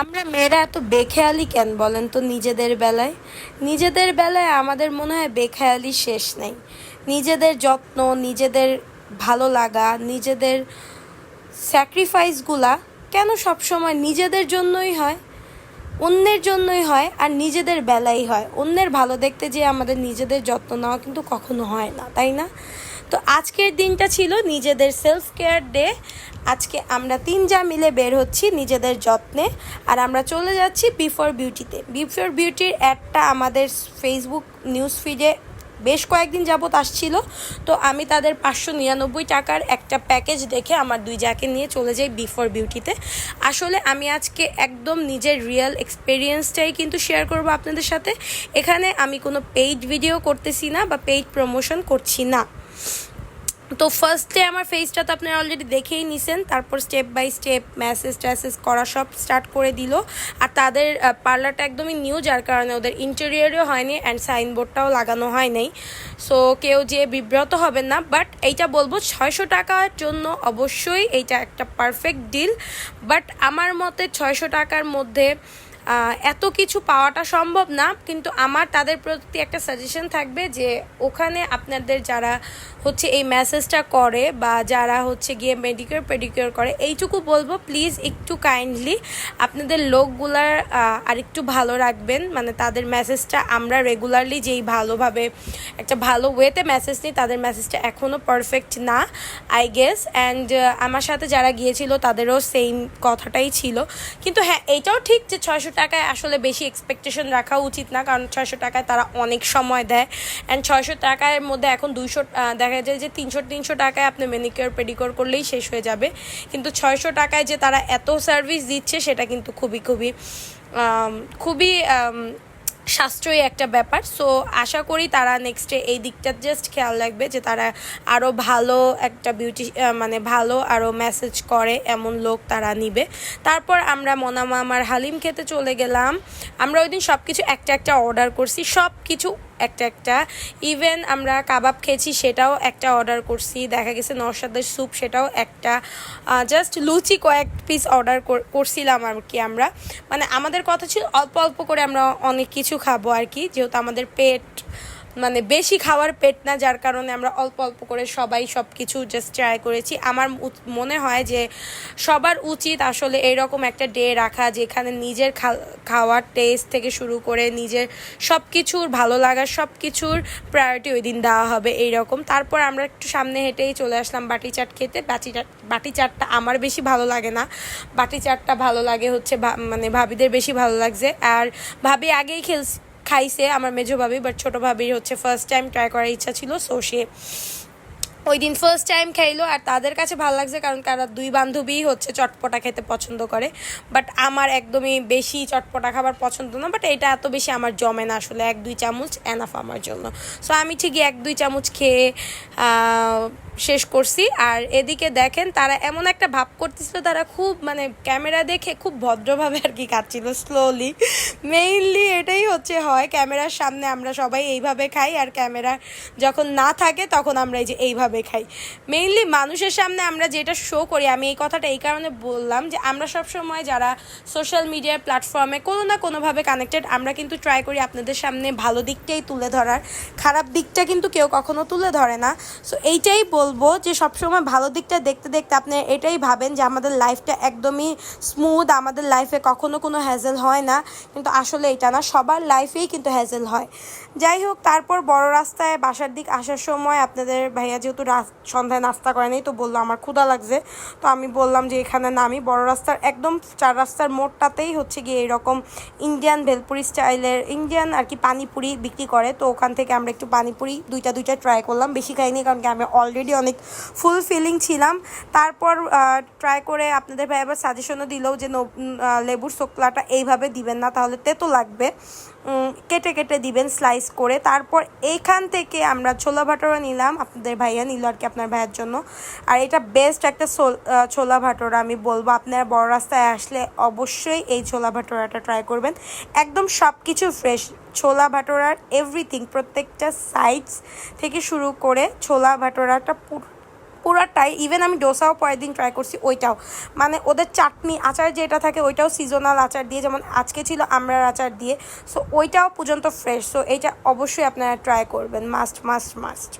আমরা মেয়েরা এত বেখেয়ালি কেন বলেন তো নিজেদের বেলায়? নিজেদের বেলায় আমাদের মনে হয় বেখেয়ালি শেষ নেই। নিজেদের যত্ন, নিজেদের ভালো লাগা, নিজেদের স্যাক্রিফাইসগুলা কেন সবসময় নিজেদের জন্যই হয়? অন্যের জন্যই হয় আর নিজেদের বেলাই হয়। অন্যের ভালো দেখতে যে আমাদের নিজেদের যত্ন নেওয়া কিন্তু কখনো হয় না, তাই না? তো আজকের দিনটা ছিল নিজেদের সেলফ কেয়ার ডে আজকে আমরা তিন যা মিলে বের হচ্ছি নিজেদের যত্নে। আর আমরা চলে যাচ্ছি বিফোর বিউটিতে বিফোর বিউটির অ্যাডটা আমাদের ফেসবুক নিউজ ফিডে বেশ কয়েকদিন যাবত আসছিল। তো আমি তাদের পাঁচশো নিরানব্বই টাকার একটা প্যাকেজ দেখে আমার দুই যাকে নিয়ে চলে যাই বিফোর বিউটিতে আসলে আমি আজকে একদম নিজের রিয়েল এক্সপিরিয়েন্সটাই কিন্তু শেয়ার করব আপনাদের সাথে। এখানে আমি কোনো পেইড ভিডিও করতেছি না বা পেইড প্রমোশন করছি না। তো ফার্স্টে আমার ফেসটা তো আপনারা অলরেডি দেখেই নিছেন, তারপর স্টেপ বাই স্টেপ ম্যাসেজ ট্যাসেজ করা সব স্টার্ট করে দিল। আর তাদের পার্লারটা একদমই নিউ যার কারণে ওদের ইন্টেরিয়রও হয়নি অ্যান্ড সাইনবোর্ডটাও লাগানো হয় নাই। সো কেউ যে বিব্রত হবেন না বাট এইটা বলব, ছয়শো টাকার জন্য অবশ্যই এইটা একটা পারফেক্ট ডিল বাট আমার মতে ছয়শো টাকার মধ্যে এত কিছু পাওয়াটা সম্ভব না কিন্তু আমার তাদের প্রতি একটা সাজেশন থাকবে যে ওখানে আপনাদের যারা হচ্ছে এই মেসেজটা করে বা যারা হচ্ছে গিয়ে মেডিকেল পেডিকিওর করে এইটুকু বলব প্লিজ একটু কাইন্ডলি আপনাদের লোকগুলার আহ, আর একটু ভালো রাখবেন। মানে তাদের মেসেজটা আমরা রেগুলারলি যেই ভালোভাবে একটা ভালো ওয়েতে মেসেজ নিই তাদের মেসেজটা এখনও পারফেক্ট না আই গেস অ্যান্ড আমার সাথে যারা গিয়েছিল তাদেরও সেম কথাটাই ছিল। কিন্তু হ্যাঁ এইটাও ঠিক যে ছয়শো টাকায় আসলে বেশি এক্সপেকটেশন রাখা উচিত না, কারণ ছয়শো টাকায় তারা অনেক সময় দেয়। অ্যান্ড ছয়শো টাকার মধ্যে এখন দুইশো দেখা যায় যে তিনশো তিনশো টাকায় আপনি মেনিকিওর পেডিকিওর করলেই শেষ হয়ে যাবে। কিন্তু ছয়শো টাকায় যে তারা এত সার্ভিস দিচ্ছে, সেটা কিন্তু খুবই খুবই খুবই সাশ্রয়ী একটা ব্যাপার। সো আশা করি তারা নেক্সটে এই দিকটা জাস্ট খেয়াল রাখবে যে তারা আরও ভালো একটা বিউটি মানে ভালো আরও মেসেজ করে, এমন লোক তারা নিবে। তারপর আমরা মনামা আমার হালিম খেতে চলে গেলাম। আমরা ওই দিন সব কিছু একটা একটা অর্ডার করছি। সব কিছু একটা একটা। ইভেন আমরা কাবাব খেয়েছি, সেটাও একটা অর্ডার করছি। দেখা গেছে নরসাদের স্যুপ সেটাও একটা। জাস্ট লুচি কয়েক পিস অর্ডার করছিলাম আর কি আমরা। মানে আমাদের কথা ছিল, অল্প অল্প করে আমরা অনেক কিছু খাব আর কি। যেহেতু আমাদের পেট মানে বেশি খাওয়ার পেট না, যার কারণে আমরা অল্প অল্প করে সবাই সব কিছু জাস্ট ট্রাই করেছি। আমার মনে হয় যে সবার উচিত আসলে এরকম একটা ডে রাখা যেখানে নিজের খাওয়ার টেস্ট থেকে শুরু করে নিজের সব কিছুর ভালো লাগার সব কিছুর প্রায়োরিটি ওই দিন দেওয়া হবে এইরকম। তারপর আমরা একটু সামনে হেঁটেই চলে আসলাম বাটি চাট খেতে। বাটি চাট, বাটি চাটটা আমার বেশি ভালো লাগে না। বাটি চাটটা ভালো লাগে হচ্ছে মানে ভাবিদের বেশি ভালো লাগছে। আর ভাবি আগেই খেল খাইছে আমার মেজো ভাবি বাট ছোটো ভাবির হচ্ছে ফার্স্ট টাইম ট্রাই করার ইচ্ছা ছিল সো সে ওই দিন ফার্স্ট টাইম খাইলো, আর তাদের কাছে ভালো লাগছে কারণ তারা দুই বান্ধবী হচ্ছে চটপটা খেতে পছন্দ করে। বাট আমার একদমই বেশি চটপটা খাবার পছন্দ না বাট এটা এত বেশি আমার জমে না আসলে, এক দুই চামচ এনাফ আমার জন্য। সো আমি ঠিকই এক দুই চামচ খেয়ে শেষ করছি। আর এদিকে দেখেন, তারা এমন একটা ভাব করতেছিল, তারা খুব মানে ক্যামেরা দেখে খুব ভদ্রভাবে আর কি খাচ্ছিল স্লোলি মেইনলি এটাই হচ্ছে হয়, ক্যামেরার সামনে আমরা সবাই এইভাবে খাই, আর ক্যামেরা যখন না থাকে, তখন আমরা এই যে এইভাবে খাই। মেইনলি মানুষের সামনে আমরা যেটা শো করি, আমি এই কথাটা এই কারণে বললাম যে আমরা সব সময় যারা সোশ্যাল মিডিয়ার প্ল্যাটফর্মে কোনো না কোনোভাবে কানেক্টেড আমরা কিন্তু ট্রাই করি আপনাদের সামনে ভালো দিকটাই তুলে ধরার। খারাপ দিকটা কিন্তু কেউ কখনো তুলে ধরে না। সো এইটাই বলব যে সবসময় ভালো দিকটা দেখতে দেখতে আপনি এটাই ভাবেন যে আমাদের লাইফটা একদমই স্মুথ আমাদের লাইফে কখনো কোনো হ্যাজেল হয় না। কিন্তু আসলে এটা না, সবার লাইফেই কিন্তু হ্যাজেল হয়। যাই হোক, তারপর বড় রাস্তায় বাসার দিক আসার সময় আপনাদের ভাইয়া যেহেতু সন্ধ্যায় নাস্তা করেনি তো বলল আমার ক্ষুধা লাগছে। তো আমি বললাম যে এখানে নামি, বড় রাস্তার একদম চার রাস্তার মোড়টাতেই হচ্ছে গিয়ে এরকম ইন্ডিয়ান ভেলপুরি স্টাইলের ইন্ডিয়ান আর কি পানিপুরি বিক্রি করে। তো ওখান থেকে আমরা একটু পানিপুরি দুইটা দুইটা ট্রাই করলাম। বেশি খাইনি কারণ কি আমি অলরেডি অনেক ফুল ফিলিং ছিলাম। তারপর ট্রাই করে আপনাদের ভাই আবার সাজেশনও দিলেও যে লেবুর শোকলাটা এইভাবে দিবেন না, তাহলে তেতো লাগবে। কেটে কেটে দিবেন স্লাইস করে। তারপর এইখান থেকে আমরা ছোলা ভাটোরা নিলাম, আপনাদের ভাইয়া নিল আর কি আপনার ভাইয়ের জন্য। আর এটা বেস্ট একটা ছোলা ভাটোরা, আমি বলব আপনারা বড় রাস্তায় আসলে অবশ্যই এই ছোলা ভাটোরাটা ট্রাই করবেন। একদম সব কিছু ফ্রেশ ছোলা ভাটোরার এভরিথিং প্রত্যেকটা সাইডস থেকে শুরু করে ছোলা ভাটোরাটা পুরো পুরাটাই ইভেন আমি ডোসাও পরের দিন ট্রাই করছি ওইটাও। মানে ওদের চাটনি, আচার যেটা থাকে ওইটাও সিজনাল আচার দিয়ে, যেমন আজকে ছিল আমরার আচার দিয়ে। সো ওইটাও পর্যন্ত ফ্রেশ সো এইটা অবশ্যই আপনারা ট্রাই করবেন মাস্ট মাস্ট মাস্ট